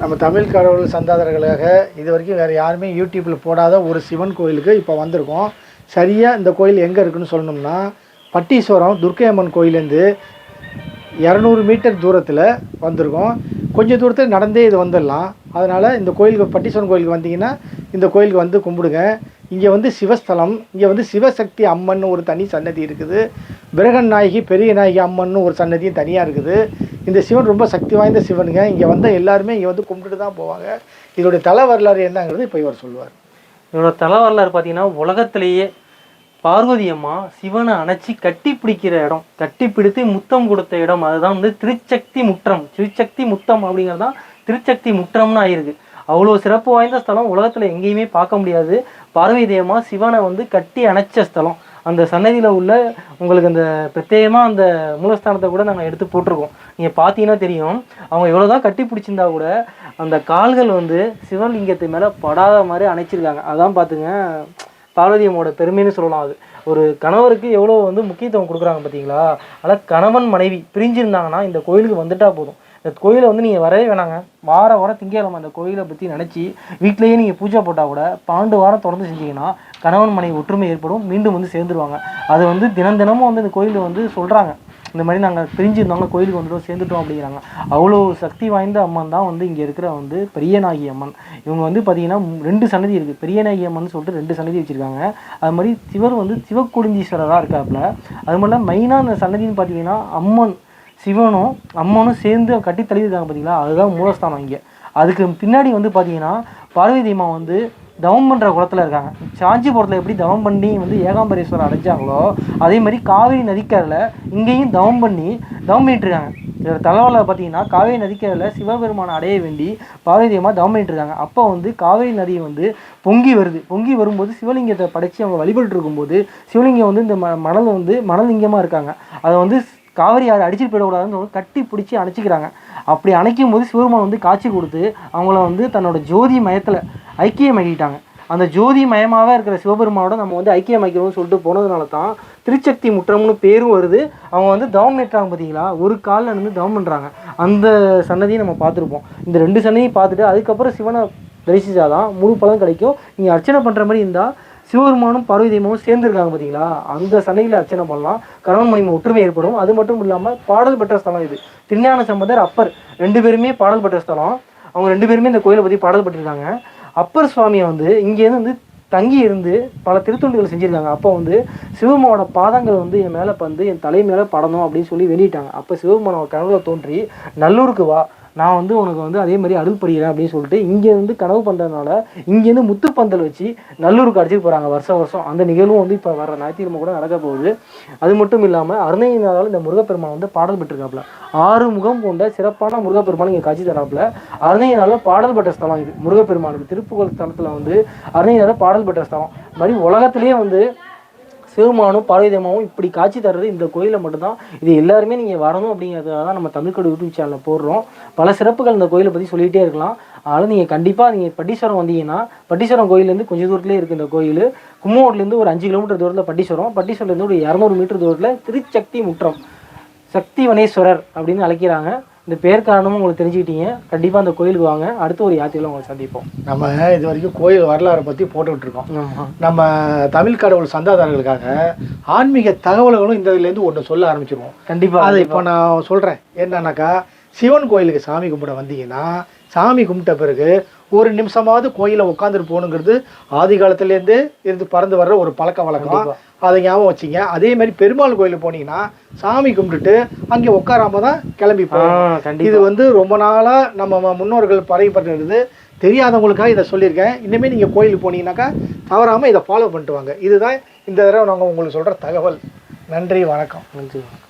நம்ம தமிழ் கடவுள் சந்தாதர்களாக இது வரைக்கும் வேறு யாருமே யூடியூப்பில் போடாத ஒரு சிவன் கோயிலுக்கு இப்போ வந்திருக்கோம். சரியாக இந்த கோயில் எங்கே இருக்குன்னு சொல்லணும்னா பட்டீஸ்வரம் துர்க்கை அம்மன் கோயிலேருந்து இரநூறு மீட்டர் தூரத்தில் வந்திருக்கோம். கொஞ்சம் தூரத்தில் நடந்தே இது வந்துடலாம். அதனால் இந்த கோயிலுக்கு பட்டீஸ்வரன் கோயிலுக்கு வந்தீங்கன்னா இந்த கோயிலுக்கு வந்து கும்பிடுங்க. இங்கே வந்து சிவஸ்தலம் இங்கே வந்து சிவசக்தி அம்மன் ஒரு தனி சன்னதி இருக்குது. பிரகன் நாயகி பெரிய நாயகி அம்மன் ஒரு சன்னதியும் தனியாக இருக்குது. இந்த சிவன் ரொம்ப சக்தி வாய்ந்த சிவனுங்க. இங்கே வந்த எல்லாருமே இங்கே வந்து கும்பிட்டுட்டு தான் போவாங்க. இதோடைய தல வரலாறு என்னங்கிறது இப்போ இவர் சொல்லுவார். இவரோட தலை வரலாறு பார்த்தீங்கன்னா உலகத்திலேயே பார்வதி அம்மா சிவனை அணைச்சி கட்டி பிடிக்கிற இடம் கட்டி பிடித்து முத்தம் கொடுத்த இடம். அதுதான் வந்து திருச்சக்தி முற்றம். திருச்சக்தி முத்தம் அப்படிங்கிறது தான் திருச்சக்தி முற்றம்னு ஆயிருக்கு. அவ்வளோ சிறப்பு வாய்ந்த ஸ்தலம் உலகத்தில் எங்கேயுமே பார்க்க முடியாது. பார்வதி அம்மா சிவனை வந்து கட்டி அணைச்ச ஸ்தலம். அந்த சன்னதியில் உள்ள உங்களுக்கு அந்த பிரத்யேகமாக அந்த மூலஸ்தானத்தை கூட நாங்கள் எடுத்து போட்டிருக்கோம். நீங்கள் பார்த்தீங்கன்னா தெரியும். அவங்க எவ்வளோ தான் கட்டி பிடிச்சிருந்தா கூட அந்த கால்கள் வந்து சிவலிங்கத்து மேலே படாத மாதிரி அணைச்சிருக்காங்க. அதான் பார்த்துங்க பார்வதி அம்மோட பெருமைன்னு சொல்லலாம் அது. ஒரு கணவருக்கு எவ்வளோ வந்து முக்கியத்துவம் கொடுக்குறாங்க பார்த்தீங்களா ஆனால் கணவன் மனைவி பிரிஞ்சிருந்தாங்கன்னா இந்த கோயிலுக்கு வந்துட்டா போதும். இந்த கோயிலை வந்து நீங்கள் வரவே வேணாங்க. வார வாரம் திங்கக்கிழமை அந்த கோயிலை பற்றி நினச்சி வீட்டிலேயே நீங்கள் பூஜை போட்டால் கூட பன்னெண்டு வாரம் தொடர்ந்து செஞ்சீங்கன்னா கணவன் மனைவி ஒற்றுமை ஏற்படும். மீண்டும் வந்து சேர்ந்துருவாங்க. அது வந்து தினம் தினமும் வந்து இந்த கோயிலில் வந்து சொல்கிறாங்க இந்த மாதிரி நாங்கள் பிரிஞ்சிருந்தவங்க கோயிலுக்கு வந்துட்டோம் சேர்ந்துட்டோம் அப்படிங்கிறாங்க. அவ்வளோ சக்தி வாய்ந்த அம்மன் தான் வந்து இங்கே இருக்கிற வந்து பெரியநாயகி அம்மன். இவங்க வந்து பார்த்தீங்கன்னா ரெண்டு சன்னதி இருக்குது பெரியநாயகி அம்மன் சொல்லிட்டு ரெண்டு சன்னதி வச்சுருக்காங்க. அது மாதிரி சிவர் வந்து சிவக்குடிந்தீஸ்வரராக இருக்காப்புல. அது மாதிரிலாம் மெயினாக அந்த சன்னதின்னு பார்த்தீங்கன்னா அம்மன் சிவனும் அம்மனும் சேர்ந்து கட்டி தழுவிருக்காங்க பார்த்தீங்களா அதுதான் மூலஸ்தானம் இங்கே. அதுக்கு பின்னாடி வந்து பார்த்தீங்கன்னா பார்வதி அம்மா வந்து தவம் பண்ணுற குளத்தில் இருக்காங்க. சாஞ்சிபுரத்தில் எப்படி தவம் பண்ணி வந்து ஏகாம்பரேஸ்வரர் அடைஞ்சாங்களோ அதே மாதிரி காவேரி நதிக்கரில் இங்கேயும் தவம் பண்ணி தவம் பண்ணிட்டு இருக்காங்க. இதோட பார்த்தீங்கன்னா காவேரி நதிக்கரையில் சிவபெருமானை அடைய வேண்டி பார்வதி தவம் பண்ணிட்டு இருக்காங்க. அப்போ வந்து காவேரி நதி வந்து பொங்கி வருது. பொங்கி வரும்போது சிவலிங்கத்தை படைச்சி அவங்க வழிபட்டு இருக்கும்போது சிவலிங்கம் வந்து இந்த ம மணல் வந்து மணலிங்கமாக இருக்காங்க. அதை வந்து காவிரி யாரை அடிச்சுட்டு போயிடக்கூடாதுன்னு கட்டி பிடிச்சி அணைச்சிக்கிறாங்க. அப்படி அணைக்கும் போது சிவபெருமான் வந்து காட்சி கொடுத்து அவங்கள வந்து தன்னோட ஜோதி மயத்தில் ஐக்கியமாக்கிட்டாங்க. அந்த ஜோதி மயமாகவே இருக்கிற சிவபெருமானோட நம்ம வந்து ஐக்கியமாக்கிறோம்னு சொல்லிட்டு போனதுனால தான் திருச்சக்தி முற்றம்னு பேரும் வருது. அவங்க வந்து தவம் நேற்றாங்க பார்த்தீங்களா ஒரு காலில் இருந்து தவம் பண்ணுறாங்க அந்த சன்னதியை நம்ம பார்த்துருப்போம். இந்த ரெண்டு சன்னதியும் பார்த்துட்டு அதுக்கப்புறம் சிவனை தரிசித்தாதான் முழு பலன் கிடைக்கும். நீங்கள் அர்ச்சனை பண்ணுற மாதிரி இருந்தால் சிவபெருமானும் பார்வதி சேர்ந்துருக்காங்க பார்த்தீங்களா அந்த சண்டையில் அர்ச்சனை பண்ணலாம். கணவன் மனைவி ஒற்றுமை ஏற்படும். அது மட்டும் இல்லாமல் பாடல் பெற்ற ஸ்தலம் இது. திருஞான சம்பந்தர் அப்பர் ரெண்டு பேருமே பாடல் பெற்ற ஸ்தலம். அவங்க ரெண்டு பேருமே இந்த கோயிலை பற்றி பாடல் பெற்றிருக்காங்க. அப்பர் சுவாமியை வந்து இங்கேருந்து வந்து தங்கி இருந்து பல திருத்தொண்டுகள் செஞ்சுருக்காங்க. அப்போ வந்து சிவமாவோட பாதங்கள் வந்து என் மேலே வந்து என் தலை மேலே படணும் அப்படின்னு சொல்லி வெளியிட்டாங்க அப்போ சிவபெருமானோட கனவுல தோன்றி நல்லூருக்கு வா. நான் வந்து உனக்கு வந்து அதே மாதிரி அருள் புரிகிறேன் அப்படின்னு சொல்லிட்டு இங்கேருந்து கனவு பண்ணுறதுனால இங்கேருந்து முத்துப்பந்தல் வச்சு நல்லூருக்கு அடிச்சிட்டு போகிறாங்க வருஷம் வருஷம். அந்த நிகழ்வும் வந்து இப்போ வர ஞாயிற்றுக்கிழமை கூட நடக்க போகுது. அது மட்டும் இல்லாமல் அருணையினால இந்த முருகப்பெருமான் வந்து பாடல் பெற்றிருக்காப்புல. ஆறு முகம் கொண்ட சிறப்பான முருகப்பெருமான் இங்கே காட்சி தராப்புல. அருணையினால பாடல் பெற்ற ஸ்தலம் இது. முருகப்பெருமானுக்கு திருப்புகழ் ஸ்தலத்தில் வந்து அருணையினால பாடல் பெற்ற ஸ்தலம். மாதிரி உலகத்திலேயே வந்து சிவமானும் பார்வதியமாவும் இப்படி காட்சி தர்றது இந்த கோயிலில் மட்டும்தான். இது எல்லாருமே நீங்கள் வரணும் அப்படிங்கிறதுக்காக தான் நம்ம தமிழ்கடு யூடியூப் சேனலில் போடுறோம். பல சிறப்புகள் இந்த கோயிலை பற்றி சொல்லிகிட்டே இருக்கலாம். அதனால் நீங்கள் கண்டிப்பாக நீங்கள் பட்டீஸ்வரம் வந்தீங்கன்னா பட்டீஸ்வரம் கோயிலேருந்து கொஞ்சம் தூரத்துலேயே இருக்குது இந்த கோயில். கும்மோட்லேருந்து ஒரு அஞ்சு கிலோமீட்டர் தூரத்தில் பட்டீஸ்வரம் பட்டீஸ்வரம்லேருந்து ஒரு இரநூறு மீட்டர் தூரத்தில் திருச்சக்தி முற்றம் சக்தி வனேஸ்வரர் அப்படின்னு அழைக்கிறாங்க. இந்த பேர் காரணமும் உங்களுக்கு தெரிஞ்சுக்கிட்டீங்க. கண்டிப்பாக அந்த கோயிலுக்கு வாங்க. அடுத்த ஒரு யாத்திரையில் உங்களை சந்திப்போம். நம்ம இது வரைக்கும் கோயில் வரலாறை பற்றி போட்டுக்கிட்டு இருக்கோம் ஆமாம் நம்ம தமிழ் கடவுள் சந்தாதாரர்களுக்காக ஆன்மீக தகவல்களும் இந்த இதுலேருந்து ஒன்று சொல்ல ஆரம்பிச்சிருவோம். கண்டிப்பாக அதை இப்போ நான் சொல்கிறேன் என்னன்னாக்கா சிவன் கோயிலுக்கு சாமி கும்பிட வந்தீங்கன்னா சாமி கும்பிட்ட பிறகு ஒரு நிமிஷமாவது கோயிலில் உட்காந்துட்டு போகணுங்கிறது ஆதி காலத்துலேருந்து இருந்து பறந்து வர்ற ஒரு பழக்க வழக்கம். அதை ஞாபகம் வச்சிங்க. அதே மாதிரி பெருமாள் கோயிலுக்கு போனீங்கன்னா சாமி கும்பிட்டுட்டு அங்கே உட்காராம தான் கிளம்பி போகணும் இது வந்து ரொம்ப நாளாக நம்ம முன்னோர்கள் பறையப்பட்டிருந்தது தெரியாதவங்களுக்காக இதை சொல்லியிருக்கேன். இனிமேல் நீங்கள் கோயிலுக்கு போனீங்கன்னாக்கா தவறாமல் இதை ஃபாலோ பண்ணிட்டு வாங்க. இதுதான் இந்த தடவை நாங்கள் உங்களுக்கு சொல்கிற தகவல். நன்றி வணக்கம். நன்றி வணக்கம்.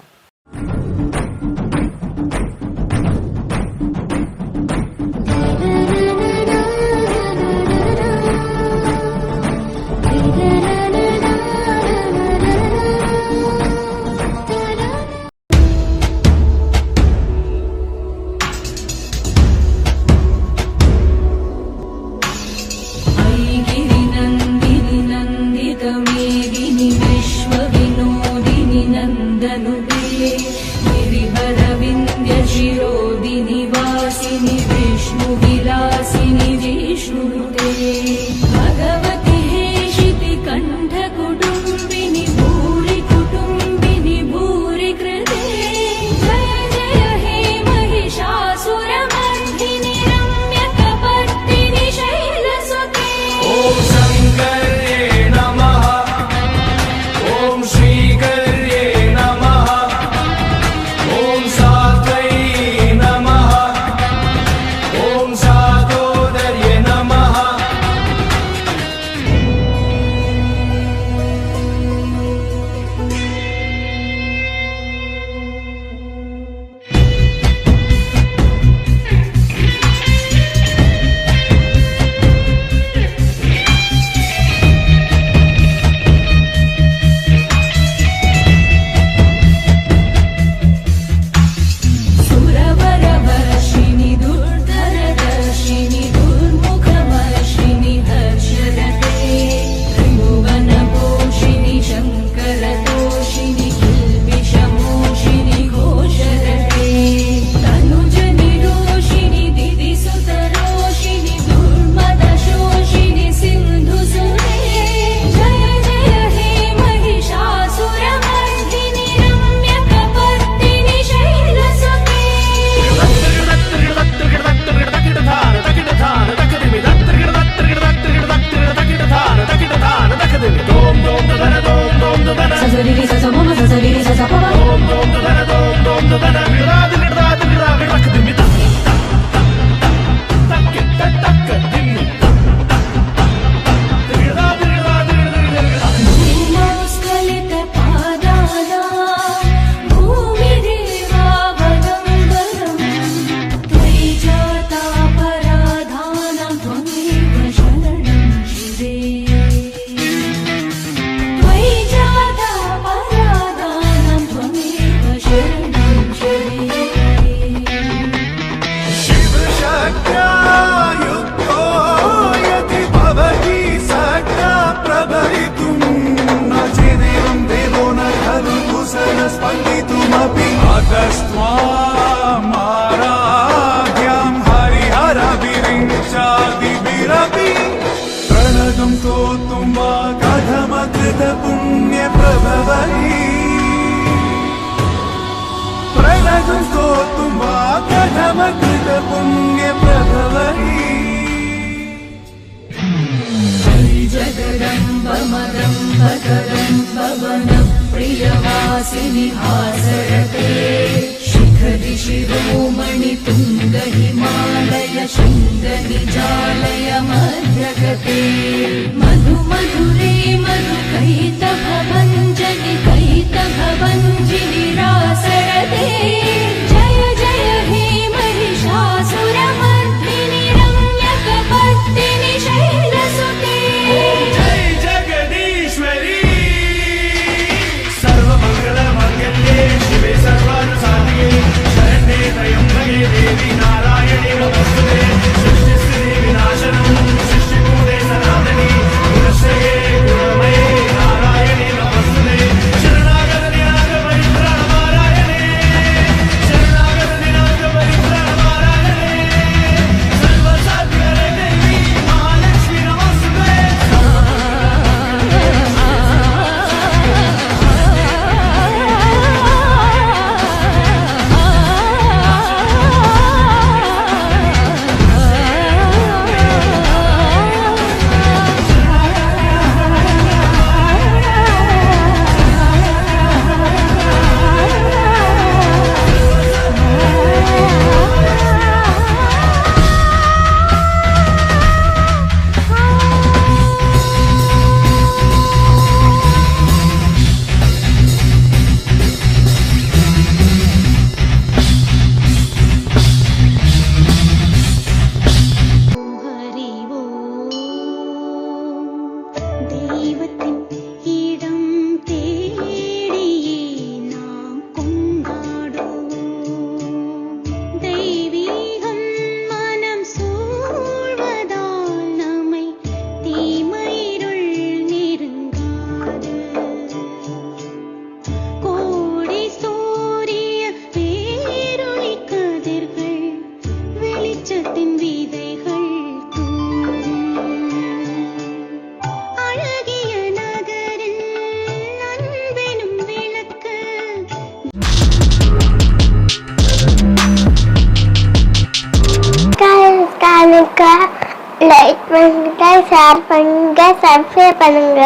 कृत पुण्य स्तोतुं वा सोतु माप्रमकृत पुण्य प्रभवति श्रीजगरम्बम प्रियवासिनिहास शिखरि शिरोमणि हिमालय शृङ्गनिजालय मध्यगते मधु मधुरे मधु कही லைக் பண்ணுங்க ஷேர் பண்ணுங்க சப்ஸ்கிரைப் பண்ணுங்க.